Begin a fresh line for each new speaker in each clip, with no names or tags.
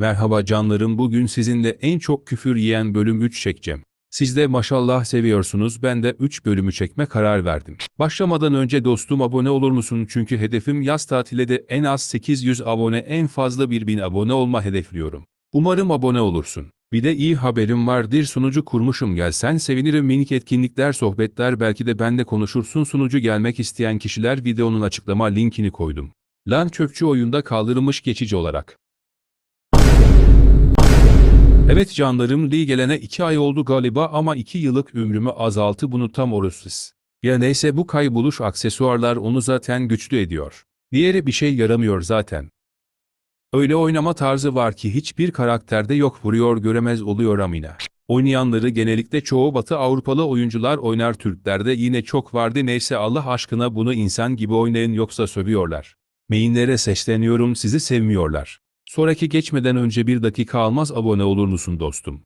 Merhaba canlarım bugün sizinle en çok küfür yiyen bölüm 3 çekeceğim. Siz de maşallah seviyorsunuz ben de 3 bölümü çekme karar verdim. Başlamadan önce dostum abone olur musun çünkü hedefim yaz tatile de en az 800 abone en fazla 1000 abone olma hedefliyorum. Umarım abone olursun. Bir de iyi haberim var dir sunucu kurmuşum gelsen sevinirim minik etkinlikler sohbetler belki de bende konuşursun sunucu gelmek isteyen kişiler videonun açıklama linkini koydum. Lan çöpçü oyunda kaldırılmış geçici olarak. Evet canlarım Lee gelene 2 ay oldu galiba ama 2 yıllık ömrümü azaltı bunu tam orasız. Ya neyse bu kayboluş aksesuarlar onu zaten güçlü ediyor. Diğeri bir şey yaramıyor zaten. Öyle oynama tarzı var ki hiçbir karakterde yok vuruyor göremez oluyor amina. Oynayanları genellikle çoğu Batı Avrupalı oyuncular oynar Türklerde yine çok vardı neyse Allah aşkına bunu insan gibi oynayın yoksa sövüyorlar. Mainlere sesleniyorum sizi sevmiyorlar. Sonraki geçmeden önce bir dakika almaz abone olur musun dostum?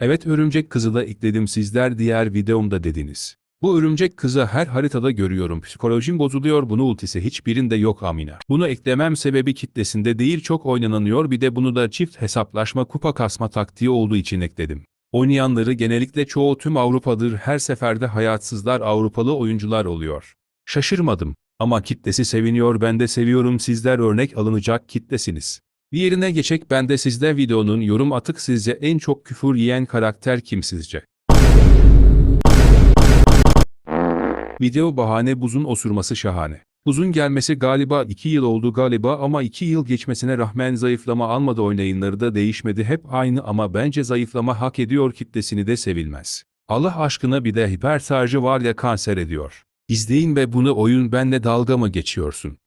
Evet örümcek kızı da ekledim sizler diğer videomda dediniz. Bu örümcek kızı her haritada görüyorum. Psikolojim bozuluyor bunu ultisi hiçbirinde yok amina. Bunu eklemem sebebi kitlesinde değil çok oynananıyor bir de bunu da çift hesaplaşma kupa kasma taktiği olduğu için ekledim. Oynayanları genellikle çoğu tüm Avrupa'dır her seferde hayatsızlar Avrupalı oyuncular oluyor. Şaşırmadım. Ama kitlesi seviniyor ben de seviyorum sizler örnek alınacak kitlesiniz. Diğerine geçek ben de sizde videonun yorum atık sizce en çok küfür yiyen karakter kim sizce? Video bahane buzun osurması şahane. Buzun gelmesi galiba 2 yıl oldu galiba ama 2 yıl geçmesine rağmen zayıflama almadı oynayınları da değişmedi hep aynı ama bence zayıflama hak ediyor kitlesini de sevilmez. Allah aşkına bir de hiperşarjı var ya kanser ediyor. İzleyin ve bunu oyun benle dalga mı geçiyorsun?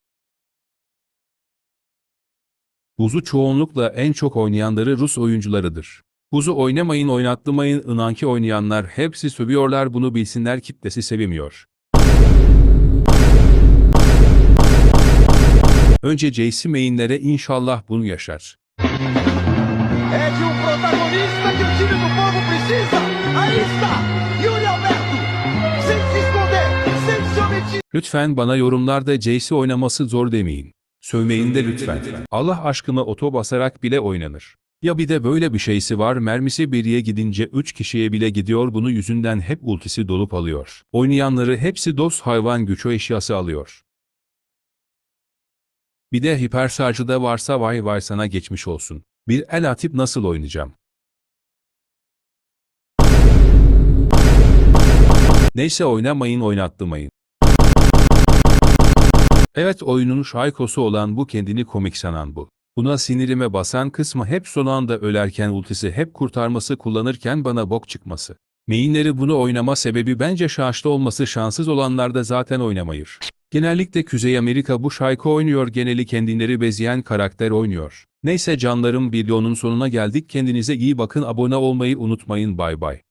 Buzu çoğunlukla en çok oynayanları Rus oyuncularıdır. Buzu oynamayın oynatlamayın inanki oynayanlar hepsi sövüyorlar bunu bilsinler kitlesi sevmiyor. Önce JC mainlere inşallah bunu yaşar.
É
Lütfen bana yorumlarda JC oynaması zor demeyin. Sövmeyin de lütfen. Allah aşkına oto basarak bile oynanır. Ya bir de böyle bir şeysi var mermisi biriye gidince 3 kişiye bile gidiyor bunu yüzünden hep ultisi dolup alıyor. Oynayanları hepsi dost hayvan güçü eşyası alıyor. Bir de hiperşarjı da varsa vay vay sana geçmiş olsun. Bir el atıp nasıl oynayacağım? Neyse oynamayın oynattırmayın. Evet oyunun şaykosu olan bu kendini komik sanan bu. Buna sinirime basan kısmı hep son anda ölerken ultisi hep kurtarması kullanırken bana bok çıkması. Mainleri bunu oynama sebebi bence şaşlı olması şanssız olanlar da zaten oynamayır. Genellikle Kuzey Amerika bu şayko oynuyor geneli kendileri bezeyen karakter oynuyor. Neyse canlarım videonun sonuna geldik kendinize iyi bakın abone olmayı unutmayın bay bay.